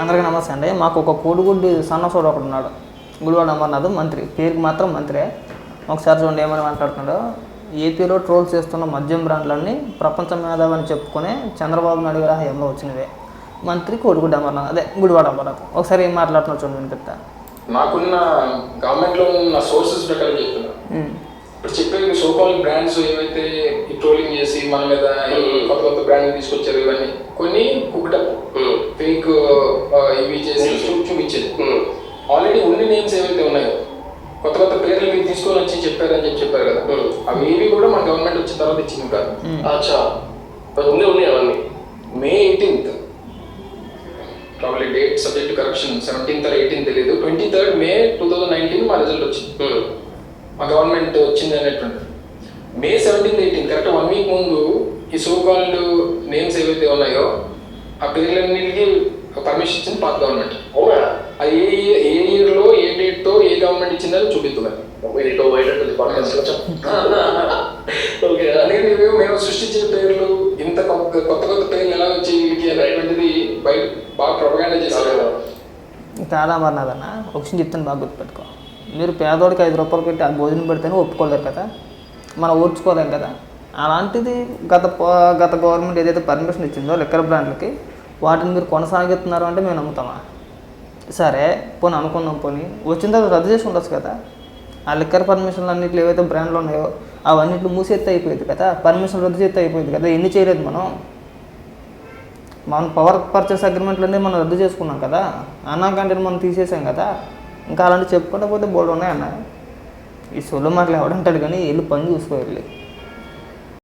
అందరికీ నమస్తే అండి. మాకు ఒక కోడిగుడ్డి సన్నసోడు ఒకడు ఉన్నాడు. గుడివాడ అమర్నాథ్ మంత్రి. పేరుకి మాత్రం మంత్రే. ఒకసారి చూడండి ఏమని మాట్లాడుతున్నాడు. ఏపీలో ట్రోల్ చేస్తున్న మద్యం బ్రాండ్లన్నీ ప్రపంచ మేధావి అని చెప్పుకునే చంద్రబాబు నాయుడు గారి హయాంలో వచ్చినవే. మంత్రి కోడిగుడ్డి అమర్నాథ్ అదే గుడివాడ అమర్నాథ్ ఒకసారి ఏం మాట్లాడుతున్నాడు చూడండి వినిపిస్తా. నాకున్న గవర్నమెంట్లో ఉన్న సోర్సెస్ ప్రకారం చెప్తున్నా ఇప్పుడు చెప్పే సోకాల్ బ్రాండ్స్ ఏవైతే ట్రోలింగ్ చేసి మన మీద కొత్త కొత్త బ్రాండ్ తీసుకొచ్చారు ఇవన్నీ. కొన్ని కుక్టప్ ఆల్రెడీ ఉన్న నేమ్స్ ఏవైతే ఉన్నాయో కొత్త కొత్త పేర్లు మీరు తీసుకొని వచ్చి చెప్పారని చెప్పి చెప్పారు కదా. అవి ఏవి కూడా మన గవర్నమెంట్ వచ్చిన తర్వాత ఇచ్చింది కాదు. అచ్చా. ఉన్నాయి ఉన్నాయి అవన్నీ. May eighteenth probably date subject correction seventeenth eighteenth తెలియదు twenty third May two thousand nineteen మా రిజల్ట్ వచ్చింది. ఉమ్. మా గవర్నమెంట్ వచ్చింది అనేటువంటి May seventeenth eighteen correct one week ముందు ఈ సో కాల్డ్ నేమ్స్ ఏవైతే ఉన్నాయో ఆ పేర్లన్నిటికీ పర్మిషన్ ఇచ్చింది పాత గవర్నమెంట్ అది ఏ year- ఏ ఇయర్లో ఏ డేట్తో ఏ గవర్నమెంట్ పాడ్కాస్ట్ ఓకే అనేది మేము మేము సృష్టించిన పేర్లు ఇంత కొత్త కొత్త కొత్త పేర్లు ఎలా వచ్చి వీటికి అనేటువంటిది బయట బాగా ప్రొపగాండా చేశారు తేడా అమర్నాథ్ అన్న ఒక విషయం చెప్తాను బాగా గుర్తుపెట్టుకో. మీరు పేదోడికి ఐదు రూపాయలు పెట్టి ఆ భోజనం పెడితేనే ఒప్పుకోలేరు కదా. మనం ఓర్చుకోలేం కదా. అలాంటిది గత గత గవర్నమెంట్ ఏదైతే పర్మిషన్ ఇచ్చిందో లిక్కర్ బ్రాండ్లకి వాటిని మీరు కొనసాగిస్తున్నారు అంటే మేము నమ్ముతామా? సరే పోనీ అనుకున్నాం పోనీ. వచ్చిన తర్వాత రద్దు చేసి ఉండొచ్చు కదా. ఆ లిక్కర్ పర్మిషన్లు అన్నింటిలో ఏవైతే బ్రాండ్లు ఉన్నాయో అవన్నిట్లు మూసేస్తే అయిపోయింది కదా. పర్మిషన్ రద్దు చేస్తే అయిపోయింది కదా. ఎన్ని చేయలేదు మనం. మనం పవర్ పర్చేస్ అగ్రిమెంట్లన్నీ మనం రద్దు చేసుకున్నాం కదా. అన్నా కంటెంట్ మనం తీసేసాం కదా. ఇంకా అలాంటి చెప్పుకుంటా పోతే బోర్డు ఉన్నాయి అన్న ఈ సొల్లు మాటలు ఎవడంటాడు కానీ వెళ్ళి పని చూసుకోవాలి.